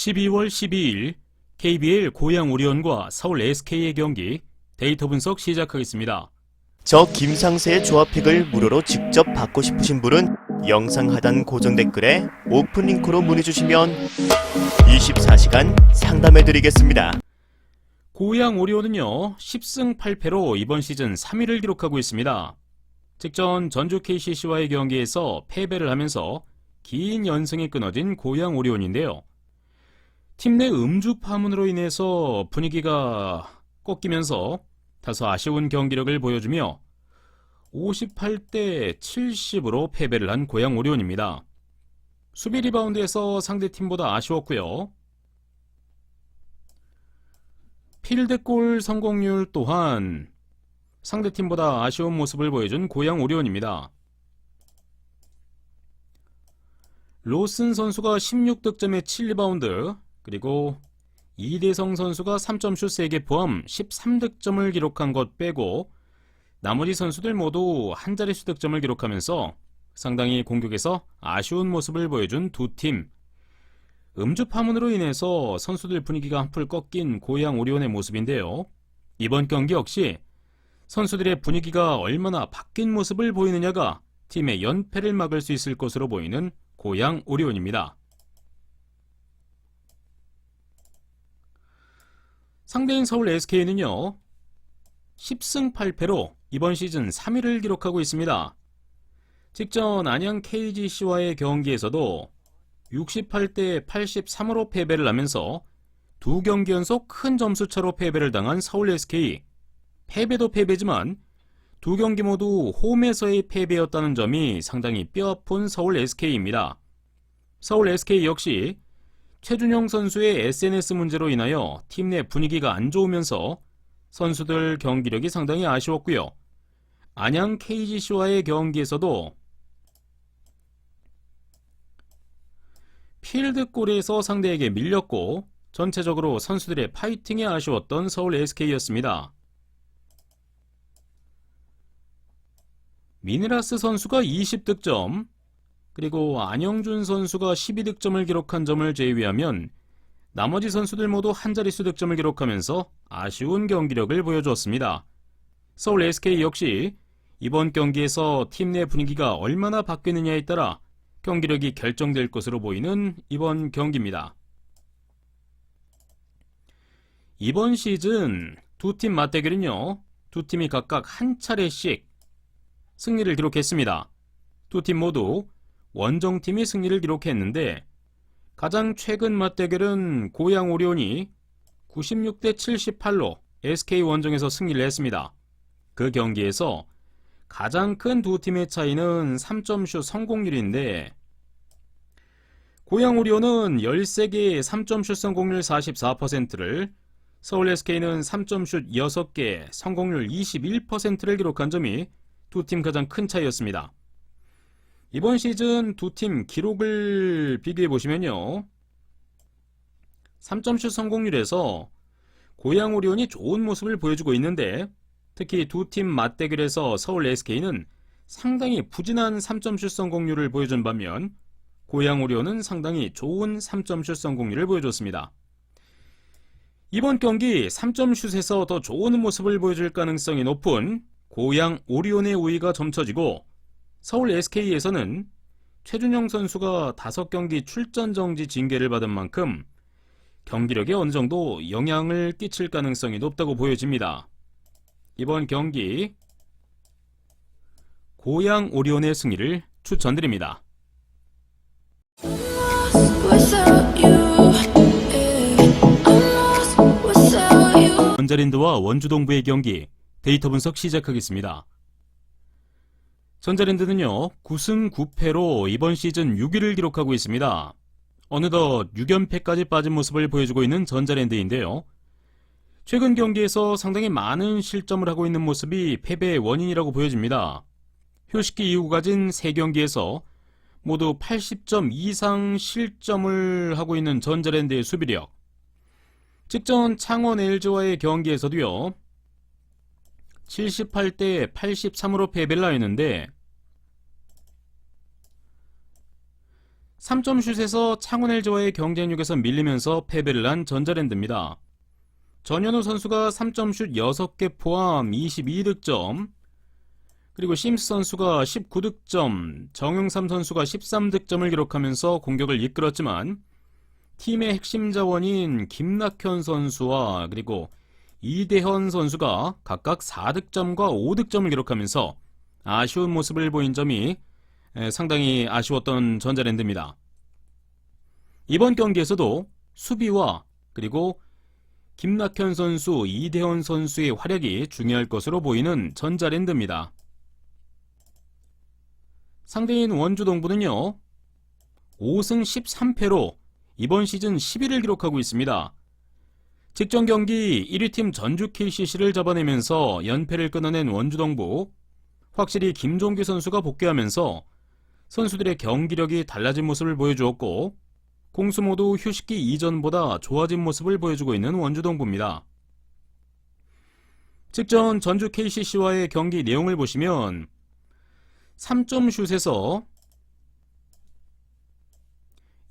12월 12일 KBL 고양 오리온과 서울 SK의 경기 데이터 분석 시작하겠습니다. 저 김상세의 조합픽을 무료로 직접 받고 싶으신 분은 영상 하단 고정 댓글에 오픈 링크로 문의 주시면 24시간 상담해 드리겠습니다. 고양 오리온은요 10승 8패로 이번 시즌 3위를 기록하고 있습니다. 직전 전주 KCC와의 경기에서 패배를 하면서 긴 연승이 끊어진 고양 오리온인데요. 팀 내 음주 파문으로 인해서 분위기가 꺾이면서 다소 아쉬운 경기력을 보여주며 58대 70으로 패배를 한 고양 오리온입니다. 수비 리바운드에서 상대팀보다 아쉬웠고요. 필드골 성공률 또한 상대팀보다 아쉬운 모습을 보여준 고양 오리온입니다. 로슨 선수가 16득점에 7리바운드, 그리고 이대성 선수가 3점 슛 3개 포함 13득점을 기록한 것 빼고 나머지 선수들 모두 한 자릿수 득점을 기록하면서 상당히 공격에서 아쉬운 모습을 보여준 두 팀. 음주 파문으로 인해서 선수들 분위기가 한풀 꺾인 고양 오리온의 모습인데요. 이번 경기 역시 선수들의 분위기가 얼마나 바뀐 모습을 보이느냐가 팀의 연패를 막을 수 있을 것으로 보이는 고양 오리온입니다. 상대인 서울 SK는요, 10승 8패로 이번 시즌 3위를 기록하고 있습니다. 직전 안양 KGC와의 경기에서도 68대 83으로 패배를 하면서 두 경기 연속 큰 점수차로 패배를 당한 서울 SK. 패배도 패배지만 두 경기 모두 홈에서의 패배였다는 점이 상당히 뼈아픈 서울 SK입니다. 서울 SK 역시 최준영 선수의 SNS 문제로 인하여 팀 내 분위기가 안 좋으면서 선수들 경기력이 상당히 아쉬웠고요. 안양 KGC와의 경기에서도 필드골에서 상대에게 밀렸고 전체적으로 선수들의 파이팅에 아쉬웠던 서울 SK였습니다. 미네라스 선수가 20득점, 그리고 안영준 선수가 12득점을 기록한 점을 제외하면 나머지 선수들 모두 한 자릿수 득점을 기록하면서 아쉬운 경기력을 보여주었습니다. 서울 SK 역시 이번 경기에서 팀 내 분위기가 얼마나 바뀌느냐에 따라 경기력이 결정될 것으로 보이는 이번 경기입니다. 이번 시즌 두 팀 맞대결은요, 두 팀이 각각 한 차례씩 승리를 기록했습니다. 두 팀 모두 원정팀이 승리를 기록했는데 가장 최근 맞대결은 고양 오리온이 96대 78로 SK 원정에서 승리를 했습니다. 그 경기에서 가장 큰 두 팀의 차이는 3점슛 성공률인데 고양 오리온은 13개의 3점슛 성공률 44%를 서울 SK는 3점슛 6개 성공률 21%를 기록한 점이 두 팀 가장 큰 차이였습니다. 이번 시즌 두 팀 기록을 비교해 보시면요. 3점슛 성공률에서 고양 오리온이 좋은 모습을 보여주고 있는데 특히 두 팀 맞대결에서 서울 SK는 상당히 부진한 3점슛 성공률을 보여준 반면 고양 오리온은 상당히 좋은 3점슛 성공률을 보여줬습니다. 이번 경기 3점슛에서 더 좋은 모습을 보여줄 가능성이 높은 고양 오리온의 우위가 점쳐지고 서울 SK에서는 최준영 선수가 5경기 출전 정지 징계를 받은 만큼 경기력에 어느 정도 영향을 끼칠 가능성이 높다고 보여집니다. 이번 경기 고양 오리온의 승리를 추천드립니다. 전자랜드와 원주동부의 경기 데이터 분석 시작하겠습니다. 전자랜드는요 9승 9패로 이번 시즌 6위를 기록하고 있습니다. 어느덧 6연패까지 빠진 모습을 보여주고 있는 전자랜드인데요. 최근 경기에서 상당히 많은 실점을 하고 있는 모습이 패배의 원인이라고 보여집니다. 휴식기 이후 가진 3경기에서 모두 80점 이상 실점을 하고 있는 전자랜드의 수비력. 직전 창원 LG와의 경기에서도요. 78대 83으로 패배를 하였는데 3점 슛에서 창원 LG와의 경쟁력에서 밀리면서 패배를 한 전자랜드입니다. 전현우 선수가 3점 슛 6개 포함 22득점, 그리고 심스 선수가 19득점, 정용삼 선수가 13득점을 기록하면서 공격을 이끌었지만 팀의 핵심 자원인 김낙현 선수와 그리고 이대현 선수가 각각 4득점과 5득점을 기록하면서 아쉬운 모습을 보인 점이 에, 상당히 아쉬웠던 전자랜드입니다. 이번 경기에서도 수비와 그리고 김낙현 선수, 이대현 선수의 활약이 중요할 것으로 보이는 전자랜드입니다. 상대인 원주동부는요, 5승 13패로 이번 시즌 10위를 기록하고 있습니다. 직전 경기 1위 팀 전주 KCC를 잡아내면서 연패를 끊어낸 원주동부, 확실히 김종규 선수가 복귀하면서 선수들의 경기력이 달라진 모습을 보여주었고, 공수 모두 휴식기 이전보다 좋아진 모습을 보여주고 있는 원주동부입니다. 직전 전주 KCC와의 경기 내용을 보시면 3점 슛에서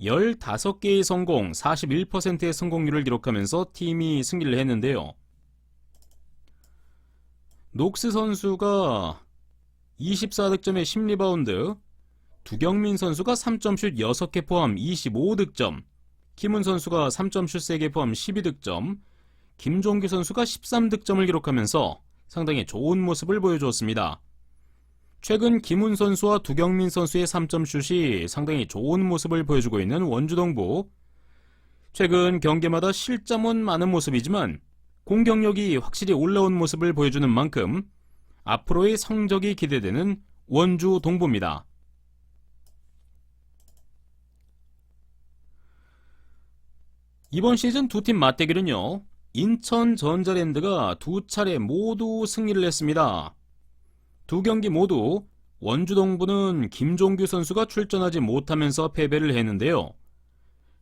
15개의 성공, 41%의 성공률을 기록하면서 팀이 승리를 했는데요. 녹스 선수가 24득점에 10리바운드, 두경민 선수가 3점슛 6개 포함 25득점, 김훈 선수가 3점슛 3개 포함 12득점, 김종규 선수가 13득점을 기록하면서 상당히 좋은 모습을 보여주었습니다. 최근 김훈 선수와 두경민 선수의 3점슛이 상당히 좋은 모습을 보여주고 있는 원주동부. 최근 경기마다 실점은 많은 모습이지만 공격력이 확실히 올라온 모습을 보여주는 만큼 앞으로의 성적이 기대되는 원주 동부입니다. 이번 시즌 두 팀 맞대결은요. 인천 전자랜드가 두 차례 모두 승리를 했습니다. 두 경기 모두 원주 동부는 김종규 선수가 출전하지 못하면서 패배를 했는데요.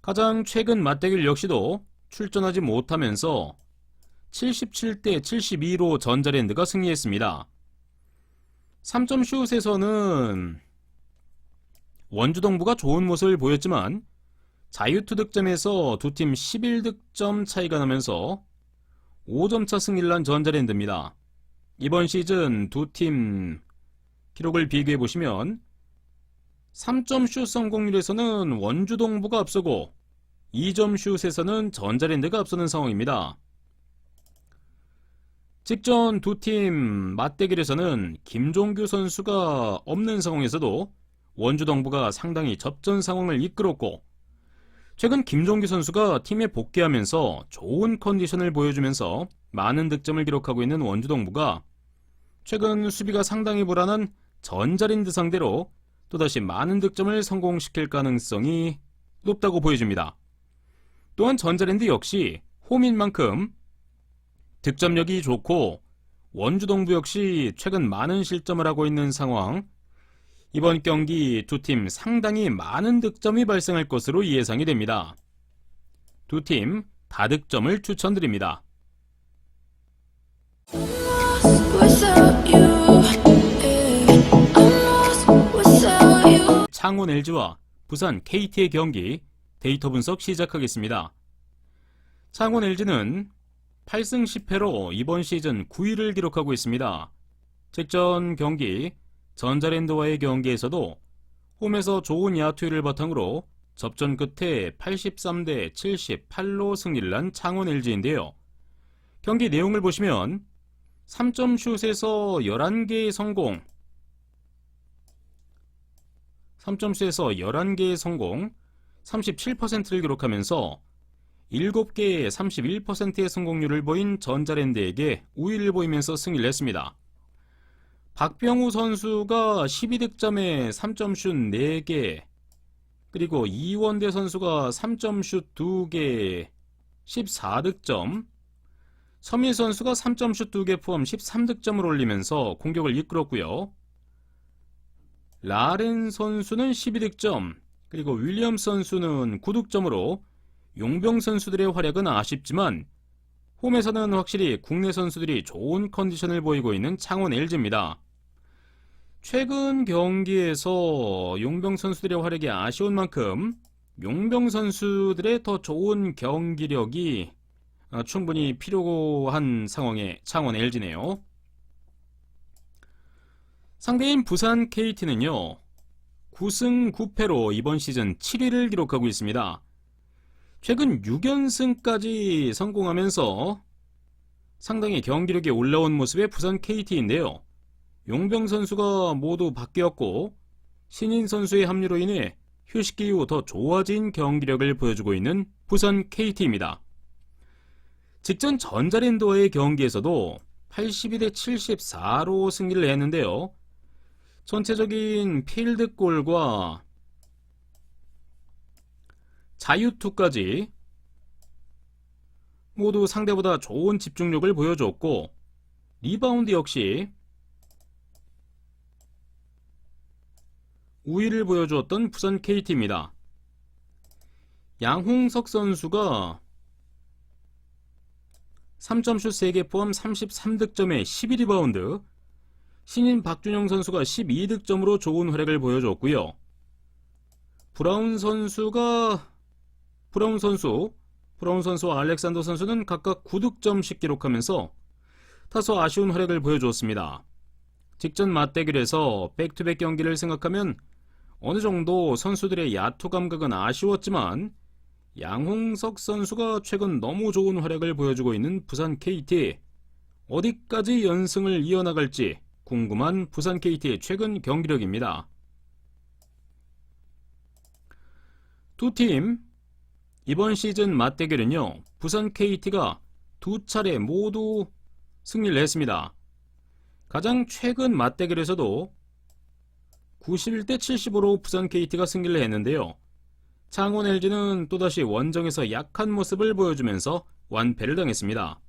가장 최근 맞대결 역시도 출전하지 못하면서 77대 72로 전자랜드가 승리했습니다. 3점 슛에서는 원주 동부가 좋은 모습을 보였지만 자유투 득점에서 두 팀 11득점 차이가 나면서 5점차 승리를 한 전자랜드입니다. 이번 시즌 두 팀 기록을 비교해 보시면 3점 슛 성공률에서는 원주동부가 앞서고 2점 슛에서는 전자랜드가 앞서는 상황입니다. 직전 두 팀 맞대결에서는 김종규 선수가 없는 상황에서도 원주동부가 상당히 접전 상황을 이끌었고 최근 김종규 선수가 팀에 복귀하면서 좋은 컨디션을 보여주면서 많은 득점을 기록하고 있는 원주동부가 최근 수비가 상당히 불안한 전자랜드 상대로 또다시 많은 득점을 성공시킬 가능성이 높다고 보여집니다. 또한 전자랜드 역시 홈인 만큼 득점력이 좋고 원주동부 역시 최근 많은 실점을 하고 있는 상황 이번 경기 두 팀 상당히 많은 득점이 발생할 것으로 예상이 됩니다. 두 팀 다득점을 추천드립니다. 창원 LG와 부산 KT의 경기 데이터 분석 시작하겠습니다. 창원 LG는 8승 10패로 이번 시즌 9위를 기록하고 있습니다. 직전 경기 전자랜드와의 경기에서도 홈에서 좋은 야투를 바탕으로 접전 끝에 83대 78로 승리를 한 창원 LG인데요. 경기 내용을 보시면 3점 슛에서 11개의 성공, 3점슛에서 11개의 성공, 37%를 기록하면서 7개의 31%의 성공률을 보인 전자랜드에게 우위를 보이면서 승리를 했습니다. 박병우 선수가 12득점에 3점슛 4개, 그리고 이원대 선수가 3점슛 2개, 14득점, 서민 선수가 3점슛 2개 포함 13득점을 올리면서 공격을 이끌었고요. 라렌 선수는 12득점, 그리고 윌리엄 선수는 9득점으로 용병 선수들의 활약은 아쉽지만 홈에서는 확실히 국내 선수들이 좋은 컨디션을 보이고 있는 창원 LG입니다. 최근 경기에서 용병 선수들의 활약이 아쉬운 만큼 용병 선수들의 더 좋은 경기력이 어, 충분히 필요한 상황의 창원 LG네요. 상대인 부산 KT는요. 9승 9패로 이번 시즌 7위를 기록하고 있습니다. 최근 6연승까지 성공하면서 상당히 경기력이 올라온 모습의 부산 KT인데요. 용병 선수가 모두 바뀌었고 신인 선수의 합류로 인해 휴식기 이후 더 좋아진 경기력을 보여주고 있는 부산 KT입니다. 직전 전자랜드와의 경기에서도 82대 74로 승리를 했는데요. 전체적인 필드골과 자유투까지 모두 상대보다 좋은 집중력을 보여줬고 리바운드 역시 우위를 보여주었던 부산 KT입니다. 양홍석 선수가 3점슛 3개 포함 33득점에 12리바운드, 신인 박준영 선수가 12득점으로 좋은 활약을 보여줬고요. 브라운 선수가 브라운 선수, 브라운 선수와 알렉산더 선수는 각각 9득점씩 기록하면서 다소 아쉬운 활약을 보여주었습니다. 직전 맞대결에서 백투백 경기를 생각하면 어느 정도 선수들의 야투 감각은 아쉬웠지만 양홍석 선수가 최근 너무 좋은 활약을 보여주고 있는 부산 KT 어디까지 연승을 이어나갈지 궁금한 부산 KT의 최근 경기력입니다. 두 팀 이번 시즌 맞대결은요 부산 KT가 두 차례 모두 승리를 했습니다. 가장 최근 맞대결에서도 91대 75로 부산 KT가 승리를 했는데요. 창원 LG는 또다시 원정에서 약한 모습을 보여주면서 완패를 당했습니다.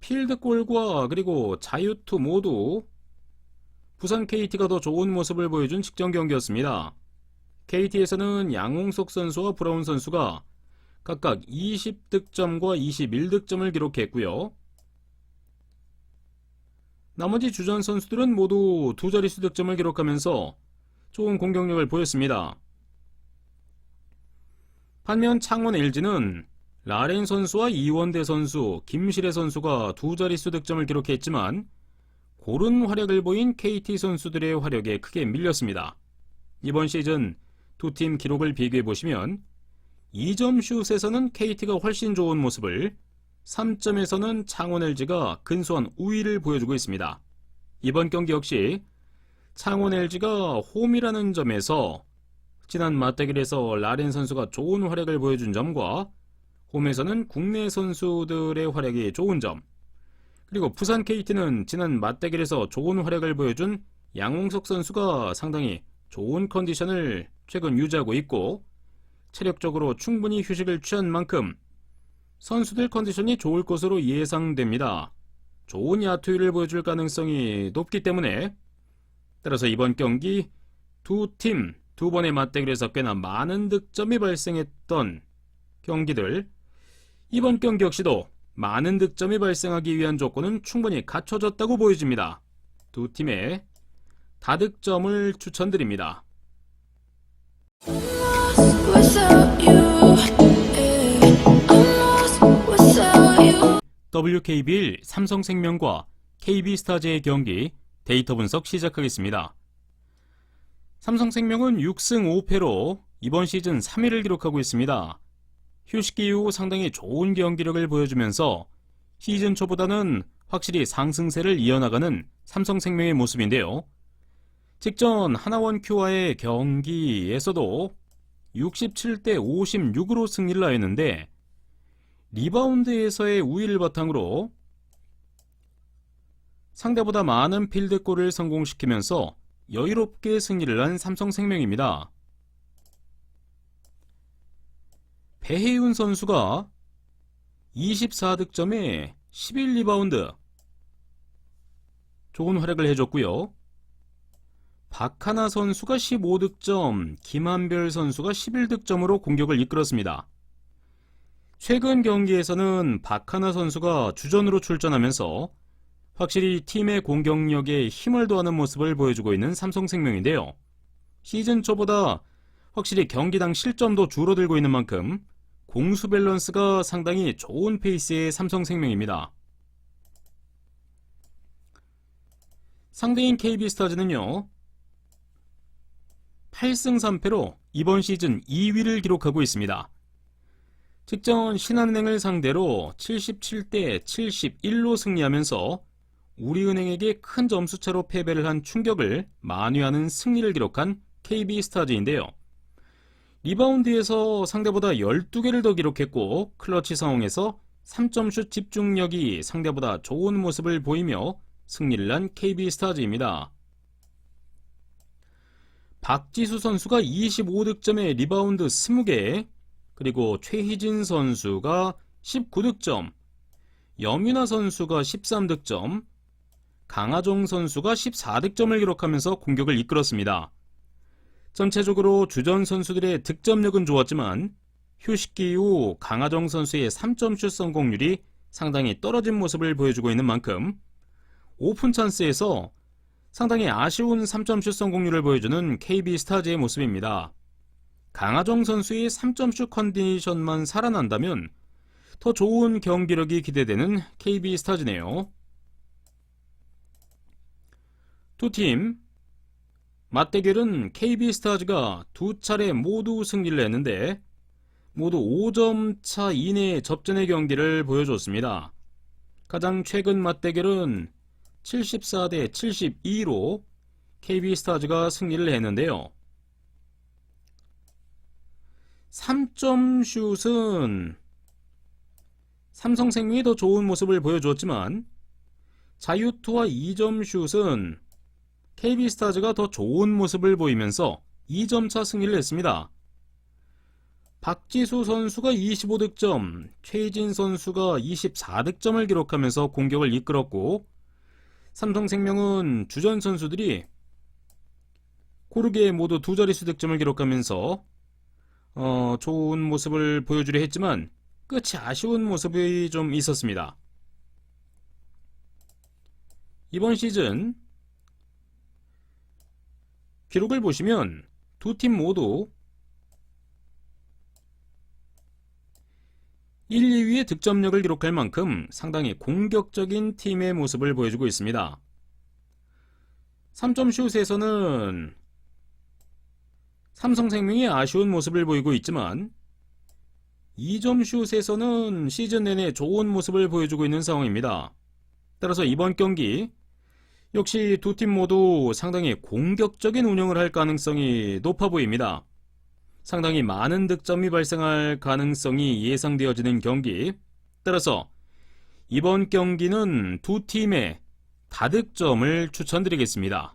필드골과 그리고 자유투 모두 부산 KT가 더 좋은 모습을 보여준 직전 경기였습니다. KT에서는 양홍석 선수와 브라운 선수가 각각 20득점과 21득점을 기록했고요. 나머지 주전 선수들은 모두 두 자릿수 득점을 기록하면서 좋은 공격력을 보였습니다. 반면 창원 LG는 라렌 선수와 이원대 선수, 김실애 선수가 두 자릿수 득점을 기록했지만 고른 활약을 보인 KT 선수들의 활약에 크게 밀렸습니다. 이번 시즌 두 팀 기록을 비교해 보시면 2점 슛에서는 KT가 훨씬 좋은 모습을 3점에서는 창원 LG가 근소한 우위를 보여주고 있습니다. 이번 경기 역시 창원 LG가 홈이라는 점에서 지난 맞대결에서 라렌 선수가 좋은 활약을 보여준 점과 홈에서는 국내 선수들의 활약이 좋은 점 그리고 부산 KT는 지난 맞대결에서 좋은 활약을 보여준 양홍석 선수가 상당히 좋은 컨디션을 최근 유지하고 있고 체력적으로 충분히 휴식을 취한 만큼 선수들 컨디션이 좋을 것으로 예상됩니다. 좋은 야투율을 보여줄 가능성이 높기 때문에 따라서 이번 경기 두 팀 두 번의 맞대결에서 꽤나 많은 득점이 발생했던 경기들 이번 경기 역시도 많은 득점이 발생하기 위한 조건은 충분히 갖춰졌다고 보여집니다. 두 팀의 다득점을 추천드립니다. WKBL 삼성생명과 KB스타즈의 경기 데이터 분석 시작하겠습니다. 삼성생명은 6승 5패로 이번 시즌 3위를 기록하고 있습니다. 휴식기 이후 상당히 좋은 경기력을 보여주면서 시즌 초보다는 확실히 상승세를 이어나가는 삼성생명의 모습인데요. 직전 하나원 큐와의 경기에서도 67대 56으로 승리를 하였는데 리바운드에서의 우위를 바탕으로 상대보다 많은 필드골을 성공시키면서 여유롭게 승리를 한 삼성생명입니다. 배혜윤 선수가 24득점에 11리바운드 좋은 활약을 해줬고요. 박하나 선수가 15득점, 김한별 선수가 11득점으로 공격을 이끌었습니다. 최근 경기에서는 박하나 선수가 주전으로 출전하면서 확실히 팀의 공격력에 힘을 더하는 모습을 보여주고 있는 삼성생명인데요. 시즌 초보다 확실히 경기당 실점도 줄어들고 있는 만큼 공수 밸런스가 상당히 좋은 페이스의 삼성생명입니다. 상대인 KB스타즈는요. 8승 3패로 이번 시즌 2위를 기록하고 있습니다. 직전 신한은행을 상대로 77대 71로 승리하면서 우리은행에게 큰 점수차로 패배를 한 충격을 만회하는 승리를 기록한 KB스타즈인데요. 리바운드에서 상대보다 12개를 더 기록했고 클러치 상황에서 3점슛 집중력이 상대보다 좋은 모습을 보이며 승리를 한 KB스타즈입니다. 박지수 선수가 25득점에 리바운드 20개, 그리고 최희진 선수가 19득점, 염윤아 선수가 13득점, 강하종 선수가 14득점을 기록하면서 공격을 이끌었습니다. 전체적으로 주전 선수들의 득점력은 좋았지만 휴식기 이후 강하정 선수의 3점슛 성공률이 상당히 떨어진 모습을 보여주고 있는 만큼 오픈 찬스에서 상당히 아쉬운 3점슛 성공률을 보여주는 KB 스타즈의 모습입니다. 강하정 선수의 3점슛 컨디션만 살아난다면 더 좋은 경기력이 기대되는 KB 스타즈네요. 두 팀 맞대결은 KB 스타즈가 두 차례 모두 승리를 했는데 모두 5점 차 이내의 접전의 경기를 보여줬습니다. 가장 최근 맞대결은 74대 72로 KB 스타즈가 승리를 했는데요. 3점 슛은 삼성생명이 더 좋은 모습을 보여줬지만 자유투와 2점 슛은 KB스타즈가 더 좋은 모습을 보이면서 2점차 승리를 했습니다. 박지수 선수가 25득점, 최진 선수가 24득점을 기록하면서 공격을 이끌었고 삼성생명은 주전 선수들이 고르게 모두 두 자릿수 득점을 기록하면서 어, 좋은 모습을 보여주려 했지만 끝이 아쉬운 모습이 좀 있었습니다. 이번 시즌 기록을 보시면 두 팀 모두 1, 2위의 득점력을 기록할 만큼 상당히 공격적인 팀의 모습을 보여주고 있습니다. 3점 슛에서는 삼성생명이 아쉬운 모습을 보이고 있지만 2점 슛에서는 시즌 내내 좋은 모습을 보여주고 있는 상황입니다. 따라서 이번 경기 역시 두 팀 모두 상당히 공격적인 운영을 할 가능성이 높아 보입니다. 상당히 많은 득점이 발생할 가능성이 예상되어지는 경기. 따라서 이번 경기는 두 팀의 다득점을 추천드리겠습니다.